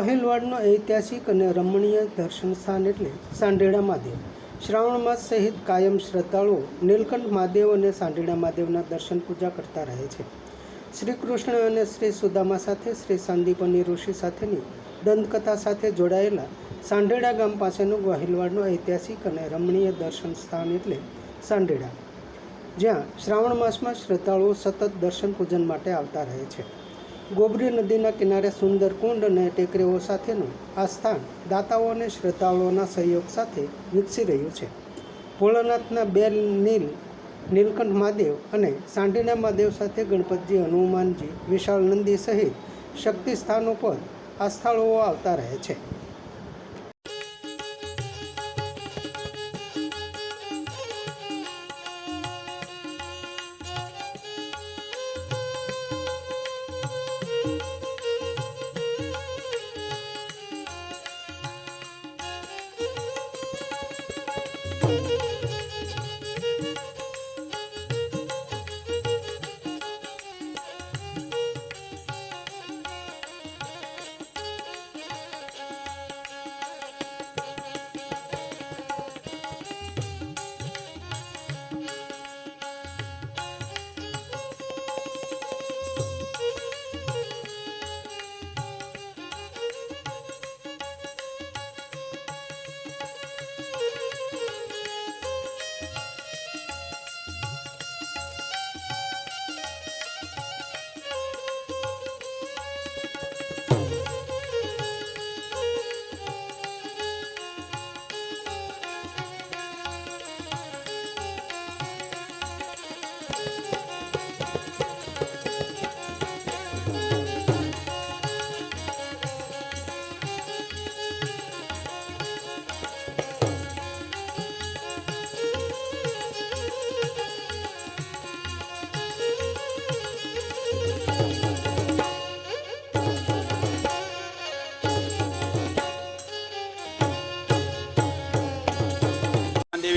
ગોહિલવાડનો ઐતિહાસિક અને રમણીય દર્શન સ્થાન એટલે સાંઢેડા મહાદેવ. શ્રાવણ માસ સહિત કાયમ શ્રદ્ધાળુઓ નીલકંઠ મહાદેવ અને સાંઢેડા મહાદેવના દર્શન પૂજા કરતા રહે છે. શ્રી કૃષ્ણ અને શ્રી સુદામા સાથે, શ્રી સાંદીપની ઋષિ સાથેની દંતકથા સાથે જોડાયેલા સાંઢેડા ગામ પાસેનું ગોહિલવાડનું ઐતિહાસિક અને રમણીય દર્શન સ્થાન એટલે સાંઢેડા. જ્યાં શ્રાવણ માસમાં શ્રદ્ધાળુઓ સતત દર્શન પૂજન માટે આવતા રહે છે. ગોબરી નદીના કિનારે સુંદર કુંડ અને ટેકરીઓ સાથેનું આ સ્થાન દાતાઓ અને શ્રદ્ધાળુઓના સહયોગ સાથે વિકસી રહ્યું છે. ભોળાનાથના બે નીલ, નીલકંઠ મહાદેવ અને સાંઢીના મહાદેવ સાથે ગણપતજી, હનુમાનજી, વિશાળ નંદી સહિત શક્તિ સ્થાનો પર આસ્થાળુઓ આવતા રહે છે.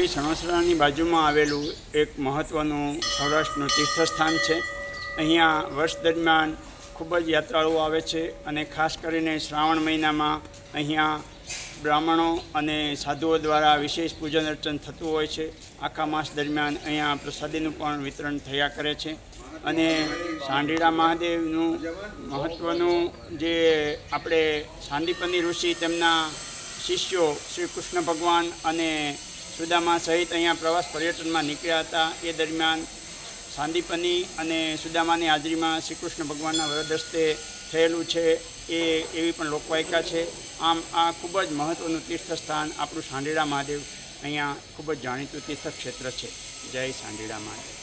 દેવી સણોસરાની બાજુમાં આવેલું એક મહત્ત્વનું સૌરાષ્ટ્રનું તીર્થસ્થાન છે. અહીંયા વર્ષ દરમિયાન ખૂબ જ યાત્રાળુઓ આવે છે અને ખાસ કરીને શ્રાવણ મહિનામાં અહીંયા બ્રાહ્મણો અને સાધુઓ દ્વારા વિશેષ પૂજન અર્ચન થતું હોય છે. આખા માસ દરમિયાન અહીંયા પ્રસાદીનું પણ વિતરણ થયા કરે છે. અને સાંઢીડા મહાદેવનું મહત્ત્વનું જે આપણે સાંદીપની ઋષિ તેમના શિષ્યો શ્રી કૃષ્ણ ભગવાન અને સુદામા સહિત અહીંયા પ્રવાસ પર્યટનમાં નીકળ્યા હતા. એ દરમિયાન સાંદીપની અને સુદામાની હાજરીમાં શ્રી કૃષ્ણ ભગવાનના વરદસ્તે થયેલું છે. એ એવી પણ લોકવાયકા છે. આમ આ ખૂબ જ મહત્ત્વનું તીર્થસ્થાન આપણું સાંડેડા મહાદેવ અહીંયા ખૂબ જ જાણીતું તીર્થક્ષેત્ર છે. જય સાંડેડા મહાદેવ.